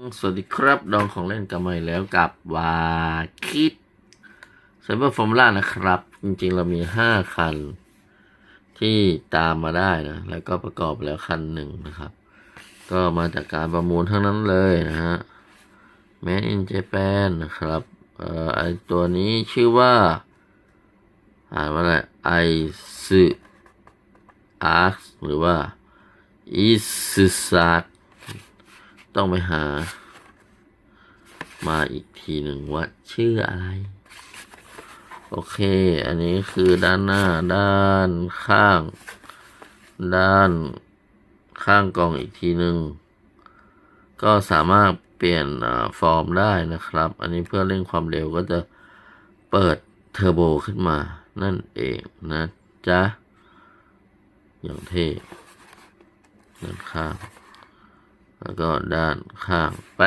สวัสดีครับ ดองของเล่นกลับมาอีกแล้วกับวาคิดไซเบอร์ฟอร์มูล่านะครับ จริงๆเรามีห้าคัน ที่ตามมาได้นะ แล้วก็ประกอบแล้วคันหนึ่งนะครับ ก็มาจากการประมูลทั้งนั้นเลยนะฮะ Made in Japan นะครับเอ่อไอตัวนี้ชื่อว่า อ่านว่าอะไรไอซึอาร์หรือว่าอิซึซัก ต้องไปหา มาอีกทีหนึ่งว่าชื่ออะไร โอเค อันนี้คือด้านหน้า ด้านข้าง ด้านข้างกล่องอีกทีหนึ่งก็สามารถเปลี่ยนฟอร์มได้นะครับ อันนี้เพื่อเร่งความเร็วก็จะเปิดเทอร์โบขึ้นมา นั่นเองนะจ๊ะ อย่างเท่ด้านข้าง แล้วก็ด้านข้างไป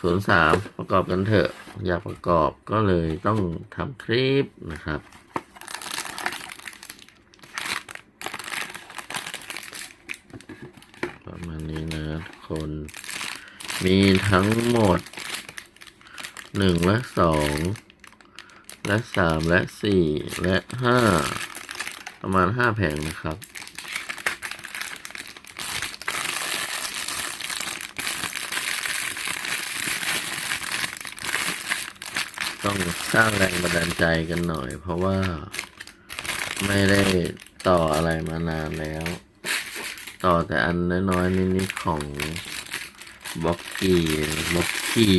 ศูนย์สามประกอบกันเถอะ อยากประกอบก็เลยต้องทำคลิปนะครับประมาณนี้นะทุกคน มีทั้งหมดหนึ่งและสองและสามและสี่และห้าประมาณห้าแผงนะครับ ต้องสร้างแรงบันดาลใจกันหน่อย เพราะว่าไม่ได้ต่ออะไรมานานแล้ว ต่อแต่อันน้อยๆนิดๆของบล็อกกี้บล็อกกี้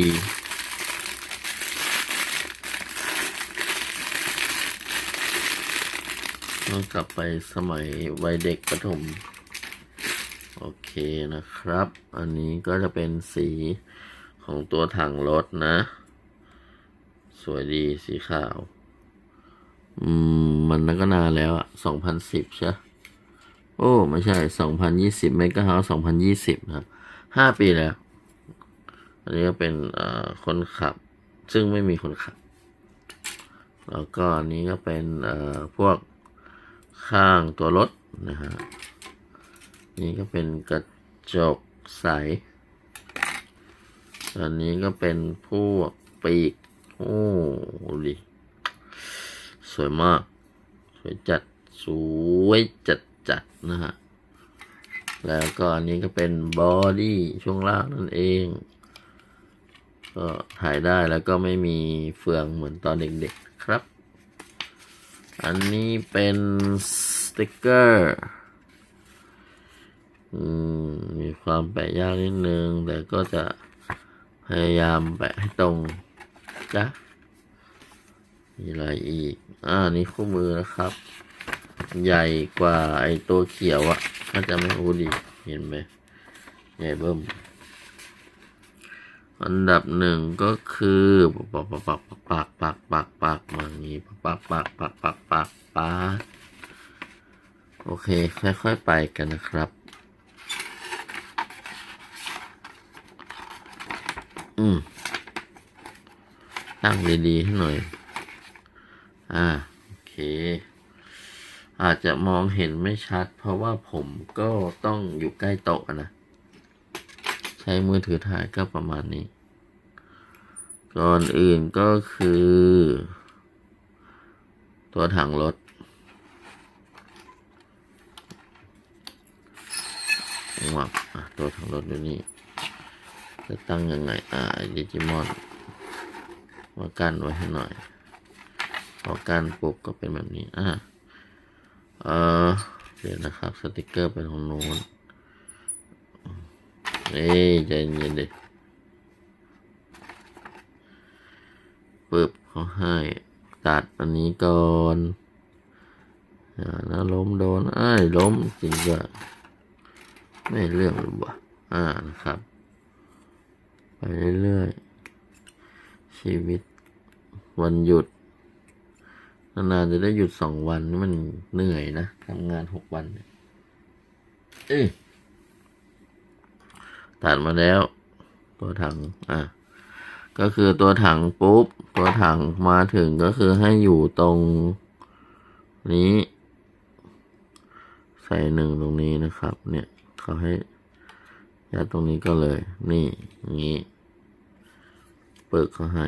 ต้องกลับไปสมัยวัยเด็กประถม โอเคนะครับ อันนี้ก็จะเป็นสีของตัวถังรถนะ สวยดีสีขาว อืม มันก็นานแล้วอะสองพันสิบใช่โอ้ ไม่ใช่สองพันยี่สิบเมกะเฮาสองพันยี่สิบครับห้าปีแล้ว อันนี้ก็เป็นคนขับ ซึ่งไม่มีคนขับ แล้วก็อันนี้ก็เป็นพวกข้างตัวรถนะฮะ นี่ก็เป็นกระจกใส อันนี้ก็เป็นพวกปีก โอ้โหดิสวยมาก สวยจัด สวยจัดจัดนะฮะ แล้วก็อันนี้ก็เป็นบอดี้ช่วงล่างนั่นเอง ก็ถ่ายได้แล้วก็ไม่มีเฟืองเหมือนตอนเด็กๆครับ อันนี้เป็นสติกเกอร์มีความแปะยากนิดนึง แต่ก็จะพยายามแปะให้ตรง จ้ะมีอะไรอีก อ่า นี่คู่มือนะครับ ใหญ่กว่าไอ้ตัวเขียวอะถ้าจะไม่รู้ดีเห็นไหม ใหญ่เบิ่ม อันดับหนึ่งก็คือปักปักปักปักปักปักปักมางนี้ปักปักปักปักปักปักโอเค ค่อยๆไปกันนะครับ อืม ตั้งดีๆให้หน่อย อ่า โอเค อาจจะมองเห็นไม่ชัด เพราะว่าผมก็ต้องอยู่ใกล้โต๊ะนะ ใช้มือถือถ่ายก็ประมาณนี้ ก่อนอื่นก็คือ ตัวถังรถวับอะตัวถังรถอยู่นี่จะตั้งยังไง อ่าดิจิมอน มากันไว้ให้หน่อยพอกันปุ๊บก็เป็นแบบนี้ อ่าเออเดี๋ยวนะครับ สติกเกอร์เป็นของโน้นเอ้ยใจเย็นดิปึ๊บเขาให้ตัดอันนี้ก่อนอย่านะล้มโดนไอ้ายล้มจริงก็ไม่เรื่องหรือวะอ่านะครับ ไปเรื่อยๆชีวิต วันหยุด นานๆจะได้หยุดสองวันนี่มันเหนื่อยนะทำงานหกวันเนี่ยเอ้ยตัดมาแล้ว ตัวถัง อะ ก็คือตัวถังปุ๊บ ตัวถังมาถึงก็คือให้อยู่ตรงนี้ ใส่หนึ่งตรงนี้นะครับ เนี่ยเขาให้ยัดตรงนี้ก็เลย นี่อย่างนี้ เปิดเขาให้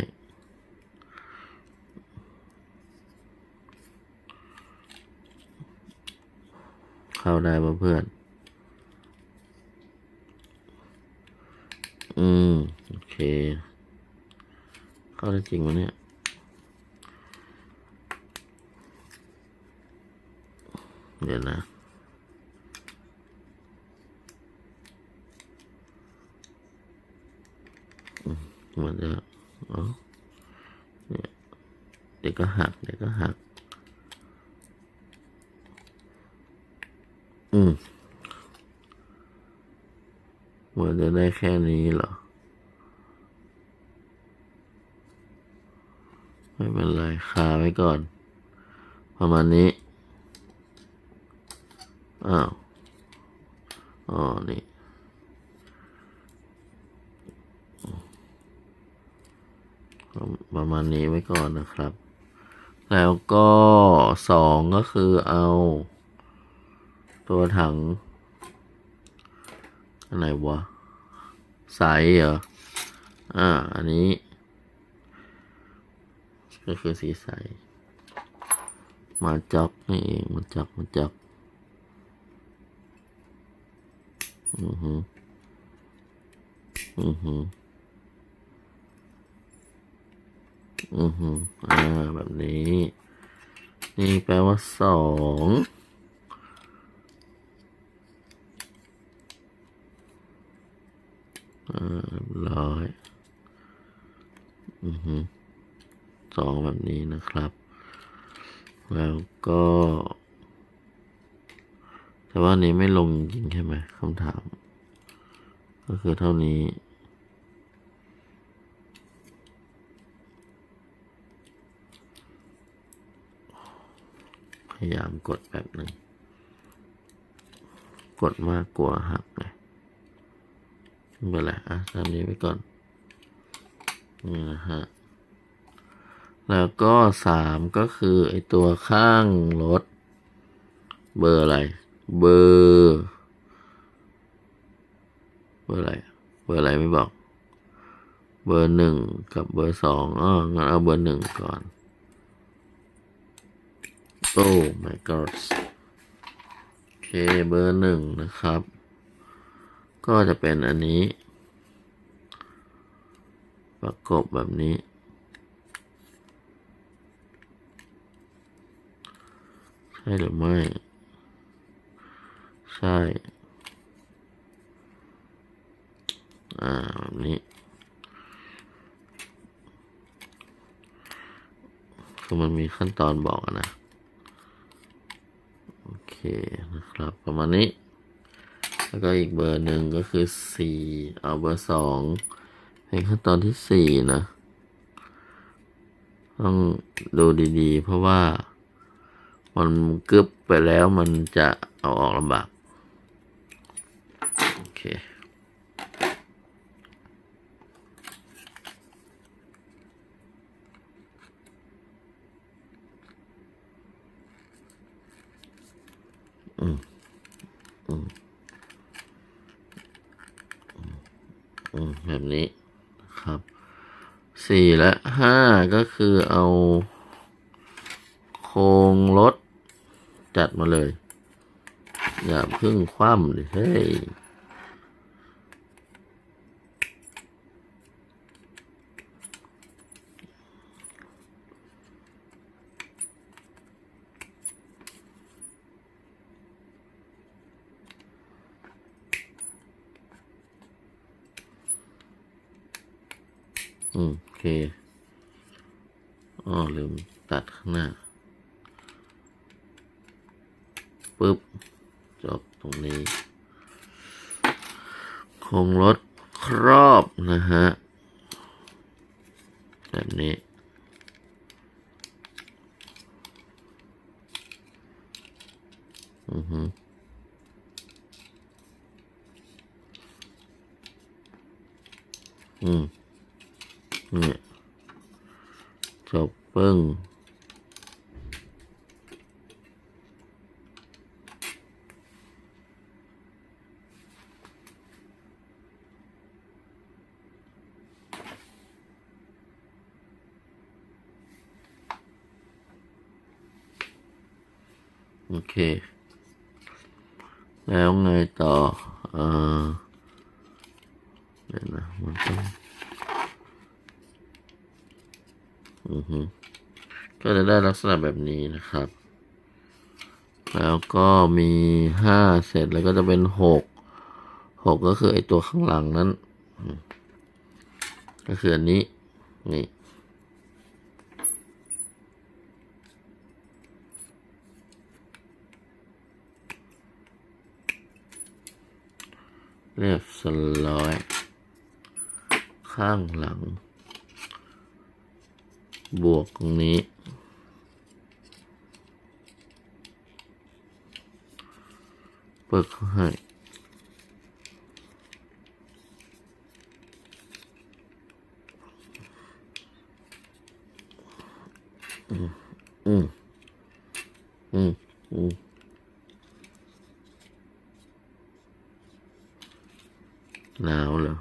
เข้าได้ป่ะเพื่อน อืม โอเค เข้าได้จริงวะเนี่ย เดี๋ยวนะเหมือนจะอ๋อเนี่ยเดี๋ยวก็หัก เดี๋ยวก็หัก อืมเหมือนจะได้แค่นี้เหรอ ไม่เป็นไรคาไว้ก่อน ประมาณนี้ อ้าว อ๋อ นี่ ประมาณนี้ไว้ก่อนนะครับ แล้วก็สองก็คือเอา ตัวถังอันไหนวะใสเหรอ อ่า อันนี้ ก็คือสีใส มาจับนี่เองมาจับมาจับอือหืออือหืออือหืออ่า แบบนี้ นี่แปลว่าสองอ่าเร้อยอือหือสองแบบนี้นะครับ แล้วก็ แต่ว่านนี้ไม่ลงจริงใช่ไหมคำถาม ก็คือเท่านี้พยายามกดแบบหนึ่ง กดมากกลัวหักไง ไม่เป็นไรอะตามนี้ไว้ก่อน นี่นะฮะ แล้วก็สามก็คือไอตัวข้างรถ เบอร์อะไร เบอร์เบอร์อะไร เบอร์อะไรไม่บอก เบอร์หนึ่งกับเบอร์สองอ๋องั้นเอาเบอร์หนึ่งก่อน โอ้ my god โอเค เบอร์หนึ่งนะครับ ก็จะเป็นอันนี้ ประกบแบบนี้ ใช่หรือไม่ ใช่ อ่าแบบนี้คือมันมีขั้นตอนบอกนะ โอเคนะครับ ประมาณนี้ แล้วก็อีกเบอร์หนึ่งก็คือสี่เอาเบอร์สองเป็นขั้นตอนที่สี่นะ ต้องดูดีๆ เพราะว่ามันกึบไปแล้วมันจะเอาออกลำบาก โอเค อืม อืม อืม แบบนี้นะครับสี่และห้าก็คือเอาโครงรถจัดมาเลย อย่าพึ่งคว่ำดิเฮ้ย โอเคอ๋อลืมตัดข้างหน้าปึ๊บ จบตรงนี้ คงรถครอบนะฮะ แบบนี้อือฮึอืม นี่จบปึ้งโอเค แล้วไงต่อ อ่เดี๋ยวนะมันต้อง อือฮึก็จะได้ลักษณะแบบนี้นะครับ แล้วก็มีห้าเสร็จแล้วก็จะเป็นหกหกก็คือไอตัวข้างหลังนั้น ก็คืออันนี้ นี่เรียบสร้อย ข้างหลัง บวกตรงนี้ เปิดเขาให้อืมอืมอืมหนาวเหรอ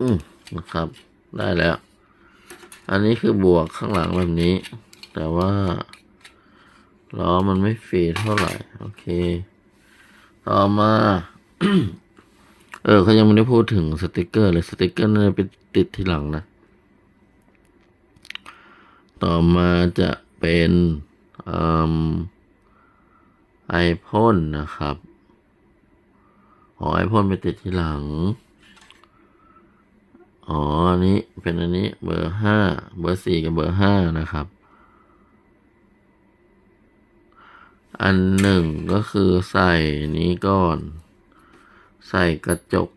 อืมนะครับ ได้แล้ว อันนี้คือบวกข้างหลังแบบนี้ แต่ว่าล้อมันไม่ฟรีเท่าไหร่ โอเค ต่อมา เออเขายังไม่ได้พูดถึงสติกเกอร์เลยสติกเกอร์น่าจะไปติดทีหลังนะ ต่อมาจะเป็นไอพ่นนะครับ อ๋อไอพ่นไปติดทีหลัง อ๋อ อันนี้เป็นอันนี้เบอร์ห้าเบอร์สี่กับเบอร์ห้านะครับ อันหนึ่งก็คือใส่นี้ก่อน ใส่กระจก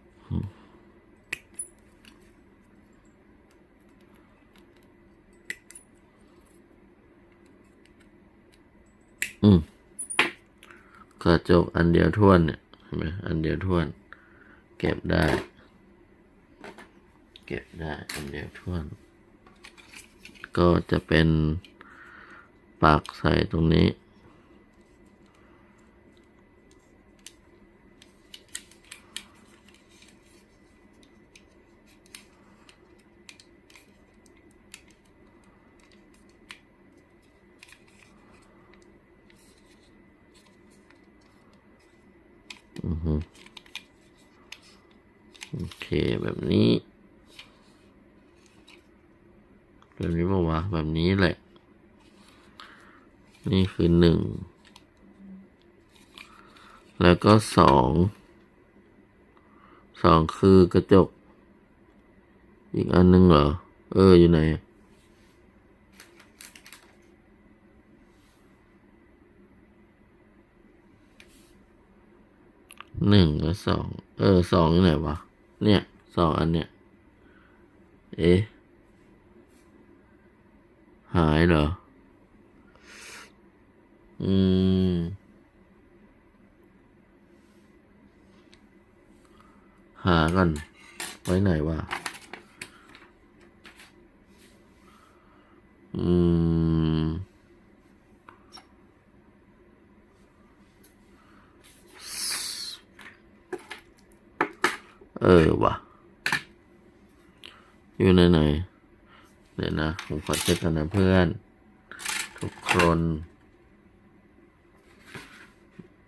อืมกระจกอันเดียวท้วนเนี่ยเห็นไหมอันเดียวท้วน เก็บได้ ก็บได้อันเดียวท่วน ก็จะเป็นปากใส่ตรงนี้ อือฮึโอเคแบบนี้ แบบนี้บอกว่าแบบนี้แหละ นี่คือหนึ่ง แล้วก็สอง สองคือกระจก อีกอันหนึงเหรอ เออ อยู่ไหน หนึ่งกับสอง เออ สองอยู่ไหนวะ เนี่ย สองอันเนี้ย เอ๊ะ หายเหรอ อืม หากัน ไว้ไหนวะ อืม เออวะอยู่ไหนไหน เดี๋ยวนะ ผมขอเช็คกันนะเพื่อน ทุกคน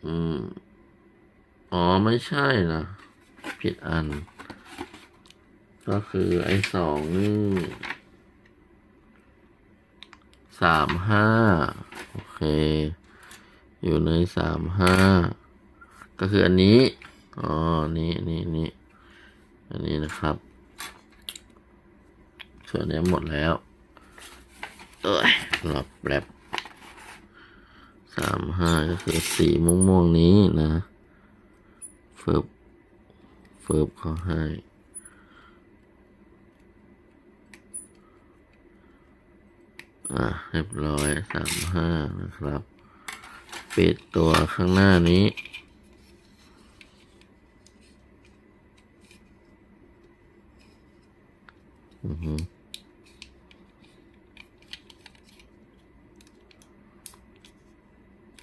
อืม อ๋อ ไม่ใช่นะผิดอัน ก็คือไอ้สองนี่สามห้าโอเค อยู่ในสามห้าก็คืออันนี้ อ๋อ นี่นี่นี่อันนี้นะครับ ส่วนนี้หมดแล้ว เอ้ยหลับแลบ สามห้าก็คือสีม่วงม่วงนี้นะเฟิบเฟิบเขาให้อะเรียบร้อยสามห้านะครับ ปิดตัวข้างหน้านี้อือฮึอืม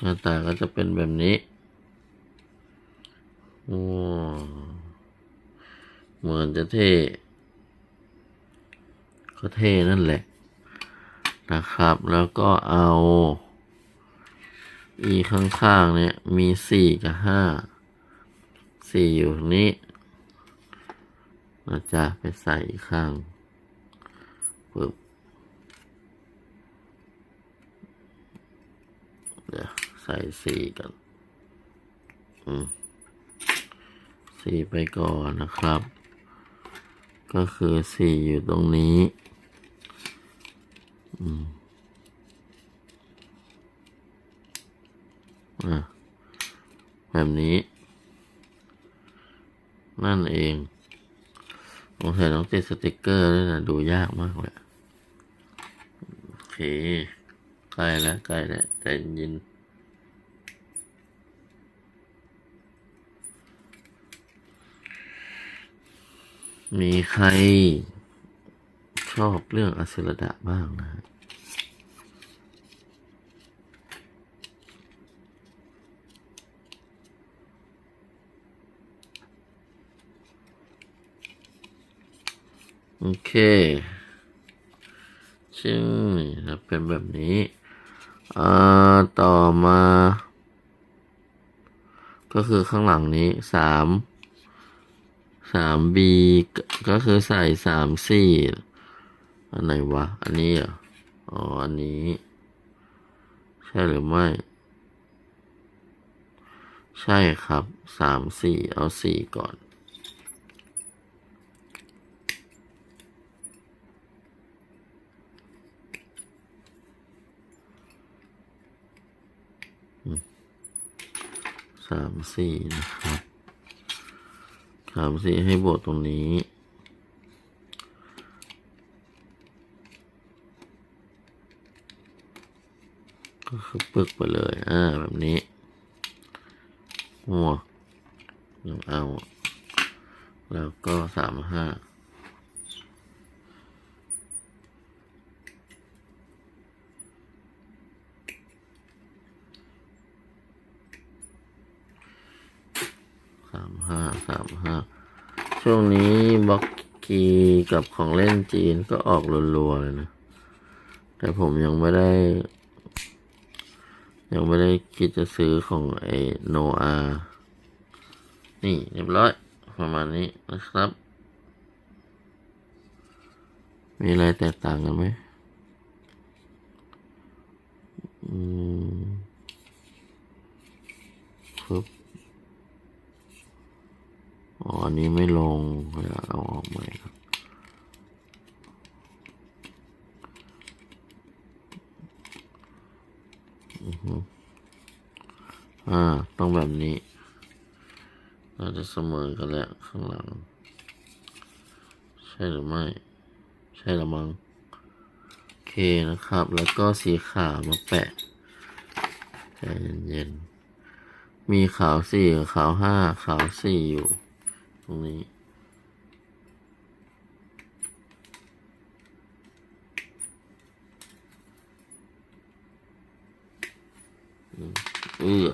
หน้าตาก็จะเป็นแบบนี้โอ้เหมือนจะเท่ ก็เท่นั่นแหละ นะครับ แล้วก็เอา e ข้างๆ เนี่ย มีสี่กับห้าสี่อยู่ตรงนี้เราจะไปใส่อีกข้างปึ๊บ เดี๋ยวใส่สี่กันสี่ไปก่อนนะครับ ก็คือสี่อยู่ตรงนี้อืมอะแบบนี้ นั่นเองสงสัยต้องติดสติกเกอร์ด้วยนะ ดูยากมากเลย โอเค ใกล้แล้วใกล้แล้วใจเย็นมีใครชอบเรื่องอัสรดะบ้างนะฮะโอเค ซึ่งนี่นะเป็นแบบนี้ อ่าต่อมา ก็คือข้างหลังนี้สามสามบีก็คือใส่สามสี่อันไหนวะ อันนี้เหรออ๋อ อันนี้ ใช่หรือไม่ ใช่ครับสามสี่เอาสี่ก่อน สามสี่นะครับสามสี่ให้บวกตรงนี้ก็คือปึกไปเลย อ่า แบบนี้หัวยังเอา แล้วก็สามห้า ห้าสามห้าช่วงนี้บล็อกกีกับของเล่นจีนก็ออกรัวๆเลยนะ แต่ผมยังไม่ได้ ยังไม่ได้คิดจะซื้อของไอโนอานี่เรียบร้อย ประมาณนี้นะครับ มีอะไรแตกต่างกันไหมอืมปึ๊บ อันนี้ไม่ลงเดี๋ยเอาออกใหม่ครับอือฮึอ่า ต้องแบบนี้เราจะเสมอกันแล้วข้างหลัง ใช่หรือไม่ ใช่ละมั้งโอเคนะครับ แล้วก็สีขาวมาแปะใจเย็นๆมีขาวสี่ขาวห้าขาวสี่อยู่ ตรงนี้ เอื้อ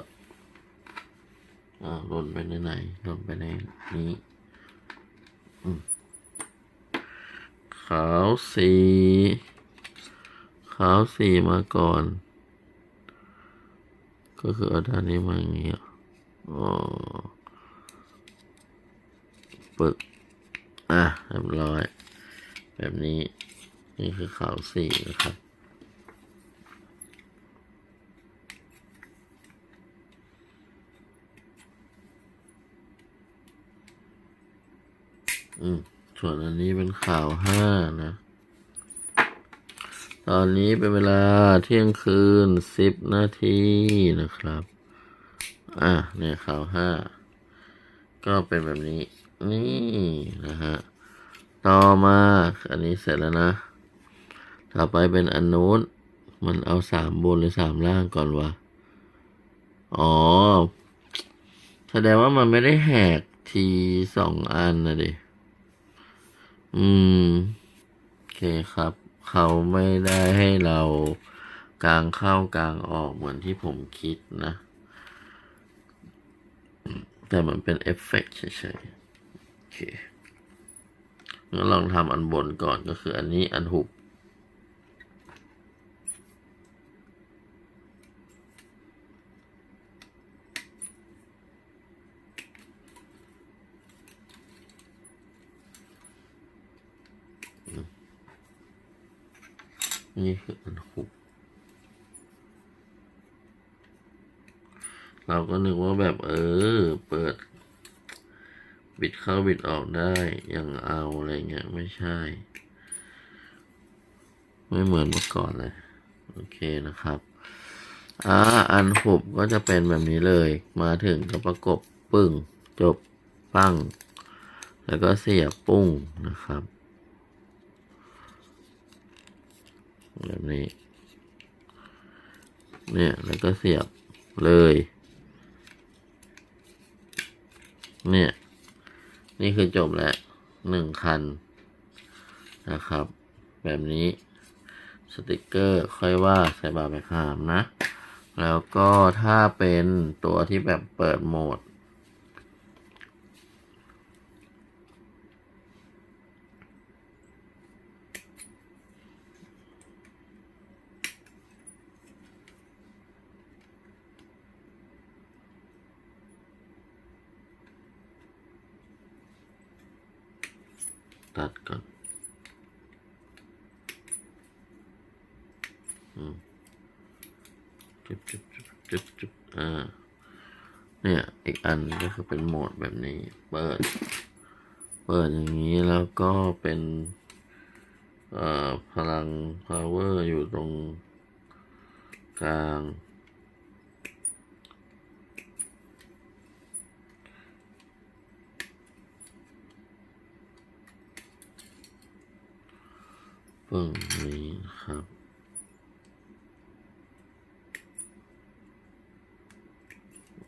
อ่าหล่นไปในไหนหล่นไปในนี้ขาวสีขาวสีมาก่อน ก็คือเอาด้านนี้มาอย่างเงี้ยอ๋อ ปึก อะเรียบร้อย แบบนี้ นี่คือขาวสี่นะครับอืมส่วนอันนี้เป็นข่าวห้านะ ตอนนี้เป็นเวลาเที่ยงคืนสิบนาทีนะครับ อะเนี่ยข่าวห้า ก็เป็นแบบนี้ นี่นะฮะ ต่อมาอันนี้เสร็จแล้วนะ ต่อไปเป็นอันนู้นมันเอาสามบนหรือสามล่างก่อนวะ อ๋อ แสดงว่ามันไม่ได้แหกทีสองอันนะดิ อืม โอเคครับ เขาไม่ได้ให้เรากลางเข้ากลางออกเหมือนที่ผมคิดนะ แต่มันเป็นเอฟเฟกต์เฉยๆ งั้นลองทำอันบนก่อนก็คืออันนี้อันหุบ นี่คืออันหุบ เราก็นึกว่าแบบเออ เปิด บิดเข้าบิดออกได้อย่างเอาอะไรเงี้ยไม่ใช่ ไม่เหมือนเมื่อก่อนเลย โอเคนะครับอ่าอันหุบก็จะเป็นแบบนี้เลย มาถึงก็ประกบปึ้ง จบปั้ง แล้วก็เสียบปุ้งนะครับ แบบนี้ เนี่ยแล้วก็เสียบเลย เนี่ย นี่คือจบแล้วหนึ่งคันนะครับ แบบนี้สติกเกอร์ค่อยว่าใส่บาร์แบคามนะ แล้วก็ถ้าเป็นตัวที่แบบเปิดโหมด ตัดก่อนอืมจุบจุบจุบจุบจุบอ่า เนี่ย อีกอันก็คือเป็นโหมดแบบนี้ เปิด เปิดอย่างนี้แล้วก็เป็นอ่อพลัง power อยู่ตรงกลาง ปึ้งนี้ครับ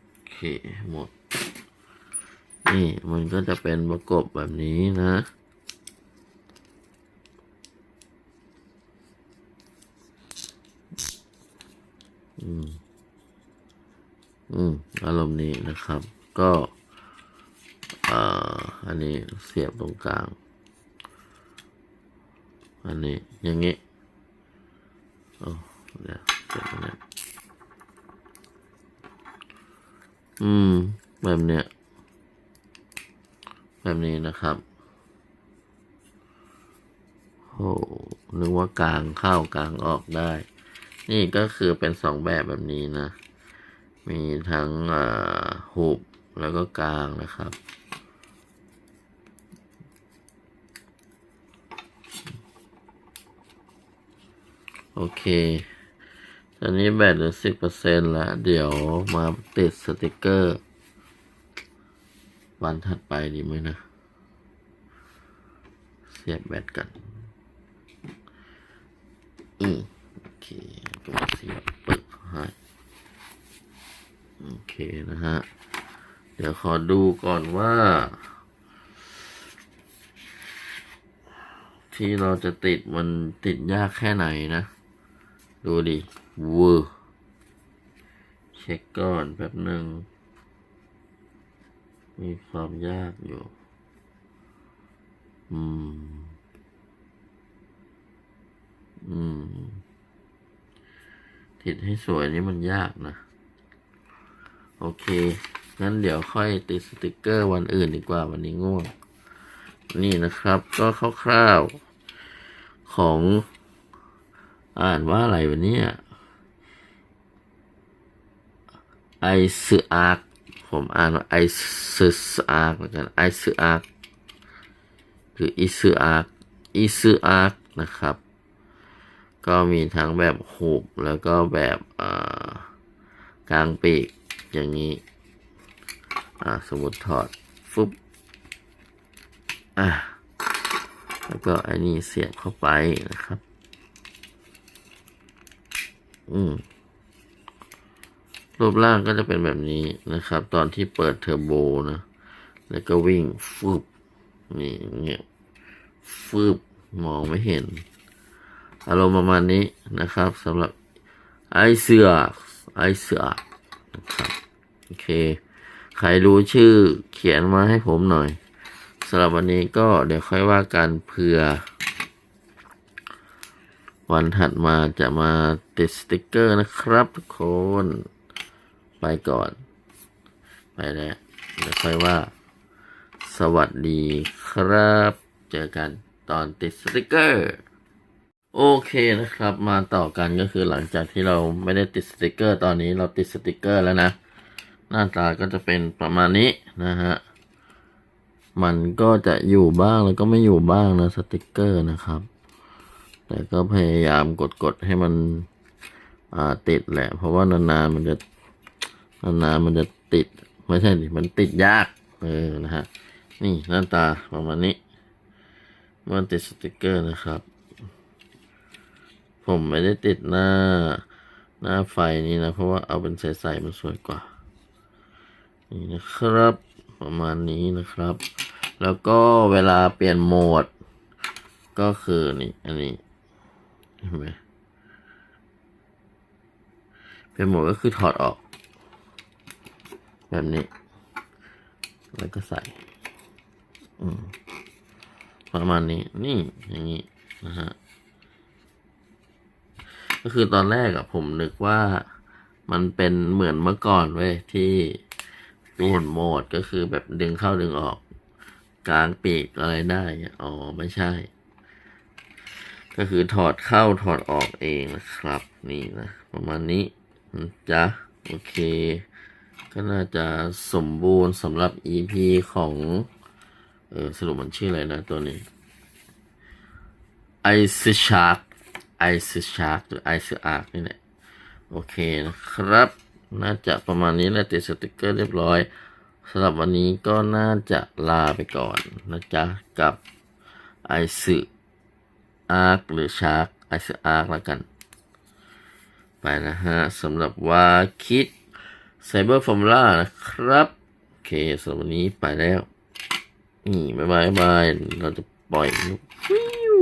โอเคหมด นี่มันก็จะเป็นประกบแบบนี้นะอืม อืม อารมณ์นี้นะครับ ก็ อ่า อันนี้เสียบตรงกลาง อันนี้อย่างนี้โอ้เดี๋ยวเก็บไว้นะอืม แบบเนี้ย แบบนี้นะครับโอ้นึกว่ากลางเข้ากลางออกได้ นี่ก็คือเป็นสองแบบแบบนี้นะ มีทั้งหุบแล้วก็กลางนะครับ โอเคตอนนี้แบตเหลือสิบเปอร์เซ็นแล้วเดี๋ยวมาติดสติกเกอร์ วันถัดไปดีไหมนะ เสียบแบตกัน อืมโอเคก็มาเสียบปึ๊กให้โอเคนะฮะ เดี๋ยวขอดูก่อนว่า ที่เราจะติดมันติดยากแค่ไหนนะ ดูดิเวอร์เช็คก่อนแป๊บหนึ่ง มีความยากอยู่ อืม อืม ติดให้สวยนี่มันยากนะ โอเค งั้นเดี๋ยวค่อยติดสติกเกอร์วันอื่นดีกว่าวันนี้ง่วง นี่นะครับ ก็คร่าวๆของ อ่านว่าอะไรวะเนี่ยไอซึอาร์ผมอ่านว่าไอซึอาร์แล้วกันไอซึอาร์หรืออิซึอาร์อิซึอาร์นะครับ ก็มีทั้งแบบหูบแล้วก็แบบกลางปีกอย่างนี้อ่าสมมติถอดฟุบอะแล้วก็ไอ้นี่เสียบเข้าไปนะครับ อืม รูปร่างก็จะเป็นแบบนี้นะครับ ตอนที่เปิดเทอร์โบนะ แล้วก็วิ่งฟืบนี่เงี้ยฟืบมองไม่เห็น อารมณ์ประมาณนี้นะครับสำหรับไอเสือไอเสือนะครับโอเค ใครรู้ชื่อเขียนมาให้ผมหน่อยสำหรับวันนี้ก็เดี๋ยวค่อยว่ากันเผื่อ วันถัดมาจะมาติดสติกเกอร์นะครับทุกคน ไปก่อน ไปแล้วเดี๋ยวค่อยว่า สวัสดีครับ เจอกันตอนติดสติกเกอร์ โอเคนะครับ มาต่อกันก็คือหลังจากที่เราไม่ได้ติดสติกเกอร์ตอนนี้เราติดสติกเกอร์แล้วนะ หน้าตาก็จะเป็นประมาณนี้นะฮะมันก็จะอยู่บ้างแล้วก็ไม่อยู่บ้างนะสติกเกอร์นะครับ แต่ก็พยายามกดๆให้มันอ่าติดแหละ เพราะว่านานๆมันจะนานๆมันจะติด ไม่ใช่ดิมันติดยาก เออนะฮะ นี่หน้าตาประมาณนี้มันติดสติกเกอร์นะครับ ผมไม่ได้ติดหน้าหน้าไฟนี้นะ เพราะว่าเอาเป็นใสๆมันสวยกว่า นี่นะครับ ประมาณนี้นะครับ แล้วก็เวลาเปลี่ยนโหมด ก็คือนี่ อันนี้ เห็นไหมเปลี่ยนโหมดก็คือถอดออก แบบนี้ แล้วก็ใส่ อืมประมาณนี้ นี่อย่างนี้นะฮะ ก็คือตอนแรกอะผมนึกว่ามันเป็นเหมือนเมื่อก่อนเว้ยที่เปลี่ยนโหมดก็คือแบบดึงเข้าดึงออก กลางปีกอะไรได้ อ๋อ ไม่ใช่ ก็คือถอดเข้าถอดออกเองนะครับ นี่นะประมาณนี้นะจ๊ะโอเค ก็น่าจะสมบูรณ์สำหรับ EP ของ เออสรุปมันชื่ออะไรนะตัวนี้ Ice Shark Ice Shark หรือ Ice Arc นี่แหละ โอเคนะครับ น่าจะประมาณนี้แหละติดสติกเกอร์เรียบร้อยสำหรับวันนี้ก็น่าจะลาไปก่อนนะจ๊ะ กับไอซ์ Ice Arc หรือ Shark Ice Arc แล้วกัน ไปนะฮะสำหรับว่าคิด Cyber Formula นะครับ โอเคสำหรับวันนี้ไปแล้ว นี่บ๊ายบายบาย เราจะปล่อยนกฟิว